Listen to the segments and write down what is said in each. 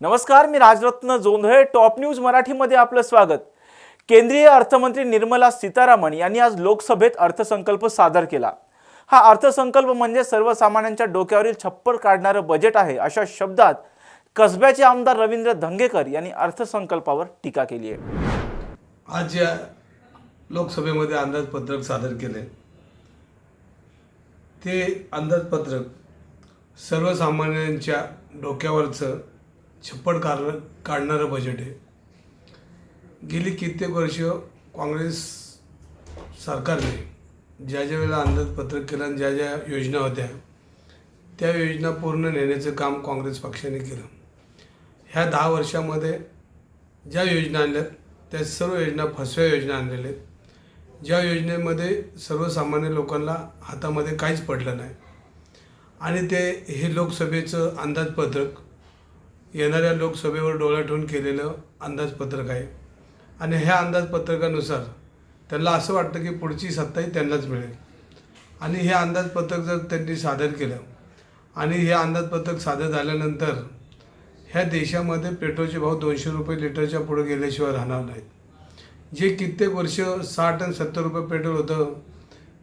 नमस्कार मी Rajratna Jondhale top news मराठीमध्ये आपलं स्वागत. केंद्रीय अर्थमंत्री निर्मला सीतारामन यांनी आज लोकसभेत अर्थसंकल्प सादर केला. हा अर्थसंकल्प म्हणजे सर्वसामान्यांच्या डोक्यावरील छप्पर काढणारं बजेट आहे अशा शब्दात कसब्याचे आमदार रवींद्र धंगेकर यांनी अर्थसंकल्पावर टीका केली आहे. आज या लोकसभेमध्ये अंदाजपत्रक सादर केले ते अंदाजपत्रक सर्वसामान्यांच्या डोक्यावरचं छप्पड काढ काढणारं बजेट आहे. गेली कित्येक वर्ष काँग्रेस सरकारने ज्या ज्या वेळेला अंदाजपत्रक केलं आणि ज्या ज्या योजना होत्या त्या योजना पूर्ण नेण्याचं काम काँग्रेस पक्षाने केलं. ह्या दहा वर्षामध्ये ज्या योजना आणल्यात त्या सर्व योजना फसव्या योजना आणलेल्या आहेत. ज्या योजनेमध्ये सर्वसामान्य लोकांना हातामध्ये काहीच पडलं नाही. आणि ते हे लोकसभेचं अंदाजपत्रक येणाऱ्या लोकसभेवर डोळा ठेवून केलेलं अंदाजपत्रक आहे. आणि ह्या अंदाजपत्रकानुसार त्यांना असं वाटतं की पुढची सत्ताही त्यांनाच मिळेल. आणि हे अंदाजपत्रक जर त्यांनी सादर केलं आणि हे अंदाजपत्रक सादर झाल्यानंतर ह्या देशामध्ये पेट्रोलचे भाव दोनशे रुपये लिटरच्या पुढे गेल्याशिवाय राहणार नाहीत. जे कित्येक वर्ष साठ आणि सत्तर रुपये पेट्रोल होतं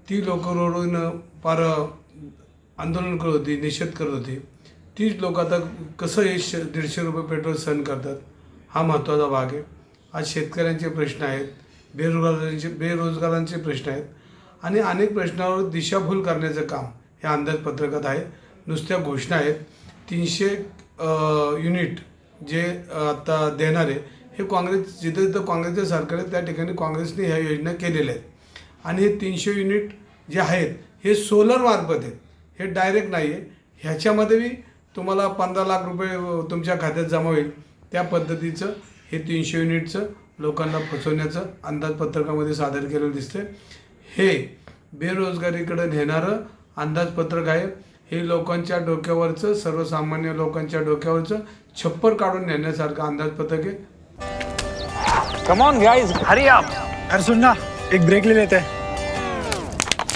ती लोकं रोडून फार आंदोलन करत होती निषेध करत होती. तीच लोक आता कसं हे श दीडशे रुपये पेट्रोल सहन करतात हा महत्त्वाचा भाग आहे. आज शेतकऱ्यांचे प्रश्न आहेत बेरोजगारांचे बेरोजगारांचे प्रश्न आहेत आणि अनेक प्रश्नावर दिशाभूल करण्याचं काम ह्या अंदाजपत्रकात आहे. नुसत्या घोषणा आहेत. तीनशे युनिट जे आता देणार आहे हे काँग्रेस जिथं जिथं काँग्रेसचं सरकार आहे त्या ठिकाणी काँग्रेसने ह्या योजना केलेल्या आहेत. आणि हे तीनशे युनिट जे आहेत हे सोलर मार्फत आहेत. हे डायरेक्ट नाही आहे ह्याच्यामध्ये बी तुम्हाला पंधरा लाख रुपये तुमच्या खात्यात जमा होईल. त्या पद्धतीचं हे तीनशे युनिटचं लोकांना फसवण्याचं अंदाजपत्रकामध्ये सादर केलेलं दिसतं हे बेरोजगारीकडे नेणारं अंदाजपत्रक आहे. हे लोकांच्या डोक्यावरचं सर्वसामान्य लोकांच्या डोक्यावरचं छप्पर काढून नेण्यासारखं अंदाजपत्रक आहे. कम ऑन गाइस हरी आप अरे सुन ना एक ब्रेक ले लेते. हैं